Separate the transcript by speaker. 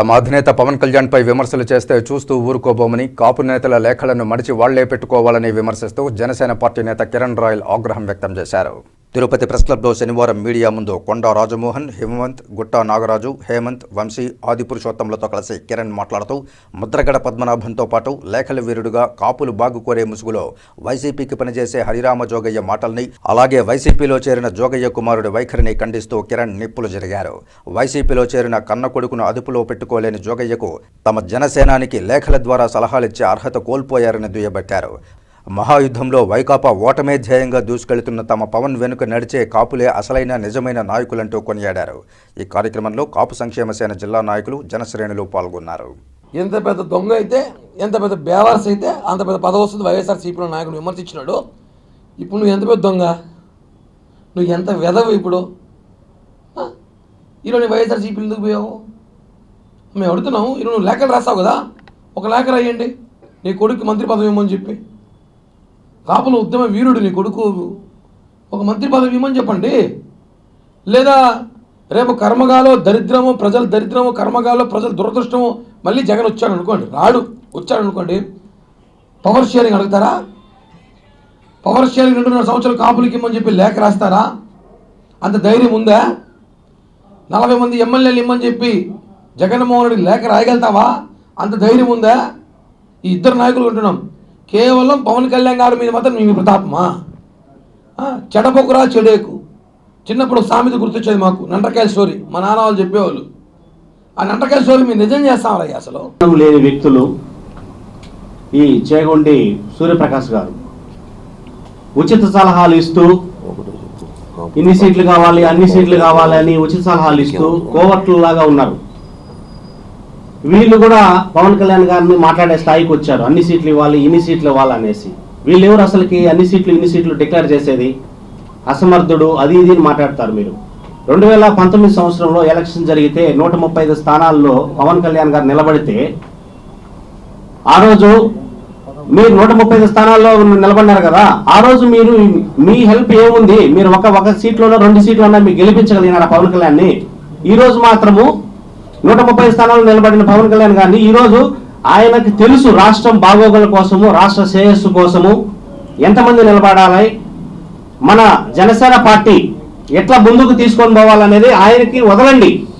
Speaker 1: తమ అధినేత పవన్ కళ్యాణ్పై విమర్శలు చేస్తే చూస్తూ ఊరుకోబోమని కాపు నేతల లేఖలను మడిచి వాళ్ళే పెట్టుకోవాలని విమర్శిస్తూ జనసేన పార్టీ నేత కిరణ్ రాయల్ ఆగ్రహం వ్యక్తం చేశారు. తిరుపతి ప్రెస్ క్లబ్లో శనివారం మీడియా ముందు కొండా రాజమోహన్ హిమవంత్ గుట్టా నాగరాజు హేమంత్ వంశీ ఆదిపురుషోత్తంలతో కలిసి కిరణ్ మాట్లాడుతూ ముద్రగడ పద్మనాభంతో పాటు లేఖల వీరుడుగా కాపులు బాగు కోరే ముసుగులో వైసీపీకి పనిచేసే హరిరామ జోగయ్య మాటల్ని అలాగే వైసీపీలో చేరిన జోగయ్య కుమారుడి వైఖరిని ఖండిస్తూ కిరణ్ నిప్పులు జరిగారు. వైసీపీలో చేరిన కన్న కొడుకును అదుపులో పెట్టుకోలేని జోగయ్యకు తమ జనసేనానికి లేఖల ద్వారా సలహాలిచ్చే అర్హత కోల్పోయారని దుయ్యబట్టారు. మహాయుద్ధంలో వైకాపా ఓటమే ధ్యేయంగా దూసుకెళ్తున్న తమ పవన్ వెనుక నడిచే కాపులే అసలైన నిజమైన నాయకులంటూ కొనియాడారు. ఈ కార్యక్రమంలో కాపు సంక్షేమ సేన జిల్లా నాయకులు జనశ్రేణులు పాల్గొన్నారు.
Speaker 2: ఎంత పెద్ద దొంగ అయితే ఎంత పెద్ద బేవార్స్ అయితే అంత పెద్ద పదవి వస్తుంది వైఎస్ఆర్ సిపిలో నాయకుడు విమర్శించినాడు. ఇప్పుడు నువ్వు ఎంత పెద్ద దొంగ? నువ్వు ఎంత వెదవు ఇప్పుడు? ఈరోజు వైఎస్ఆర్ సిపిలు ఎందుకు పోయావు? మేము అడుగుతున్నాము ఈరోజు నువ్వు లేఖలు రాస్తావు కదా. ఒక లేఖ రాయండి. నీ కొడుకు మంత్రి పదవి ఇవ్వమని చెప్పి. కాపుల ఉద్యమ వీరుడు నీ కొడుకు. ఒక మంత్రి పదవి ఇవ్వమని చెప్పండి. లేదా రేపు కర్మగాలో దరిద్రము ప్రజలు దరిద్రము కర్మగాలో ప్రజలు దురదృష్టము మళ్ళీ జగన్ వచ్చాడు అనుకోండి. రాడు వచ్చాడు అనుకోండి. పవర్ షేరింగ్ అడుగుతారా? పవర్ షేరింగ్ రెండున్నర సంవత్సరాలు కాపులకి ఇమ్మని చెప్పి లేఖ రాస్తారా? అంత ధైర్యం ఉందా? నలభై మంది ఎమ్మెల్యేలు ఇమ్మని చెప్పి జగన్మోహన్ రెడ్డి లేఖ రాయగలుగుతావా? అంత ధైర్యం ఉందా? ఈ ఇద్దరు నాయకులు ఉంటున్నాం. కేవలం పవన్ కళ్యాణ్ గారి మీద మాత్రం మీ ప్రతాపమా? ఆ, చెడేకు. చిన్నప్పుడు సామెత గుర్తొచ్చేది మాకు. నంటకాయ స్టోరీ. మా నాన్న వాళ్ళు చెప్పేవాళ్ళు. ఆ నంటకాయ స్టోరీ మీరు నిజం చేస్తామరా అసలు?
Speaker 3: లేని వ్యక్తులు ఈ చేగొండి సూర్యప్రకాష్ గారు. ఉచిత సలహాలు ఇస్తూ ఇన్ని సీట్లు కావాలి అన్ని సీట్లు కావాలి అని ఉచిత సలహాలు ఇస్తూ కోవట్లలాగా ఉన్నారు. వీళ్ళు కూడా పవన్ కళ్యాణ్ గారిని మాట్లాడే స్థాయికి వచ్చారు. అన్ని సీట్లు ఇవ్వాలి ఇన్ని సీట్లు ఇవ్వాలి అనేసి. వీళ్ళు ఎవరు అసలుకి అన్ని సీట్లు ఇన్ని సీట్లు డిక్లేర్ చేసేది? అసమర్థుడు అది ఇది అని మాట్లాడతారు మీరు. రెండు వేల పంతొమ్మిది సంవత్సరంలో ఎలక్షన్ జరిగితే నూట ముప్పై ఐదు స్థానాల్లో పవన్ కళ్యాణ్ గారు నిలబడితే ఆ రోజు మీరు నూట ముప్పై ఐదు స్థానాల్లో నిలబడినారు కదా. ఆ రోజు మీరు మీ హెల్ప్ ఏముంది? మీరు ఒక ఒక సీట్లోనో రెండు సీట్లోనో మీరు గెలిపించగలిగినారా పవన్ కళ్యాణ్ని? ఈ రోజు మాత్రము నూట ముప్పై స్థానాలు నిలబడిన పవన్ కళ్యాణ్ గారిని ఈరోజు ఆయనకి ఆయనకు తెలుసు రాష్ట్రం బాగోగుల కోసము రాష్ట్ర శ్రేయస్సు కోసము ఎంతమంది నిలబడాలి మన జనసేన పార్టీ ఎట్లా ముందుకు తీసుకొని పోవాలనేది ఆయనకి వదలండి.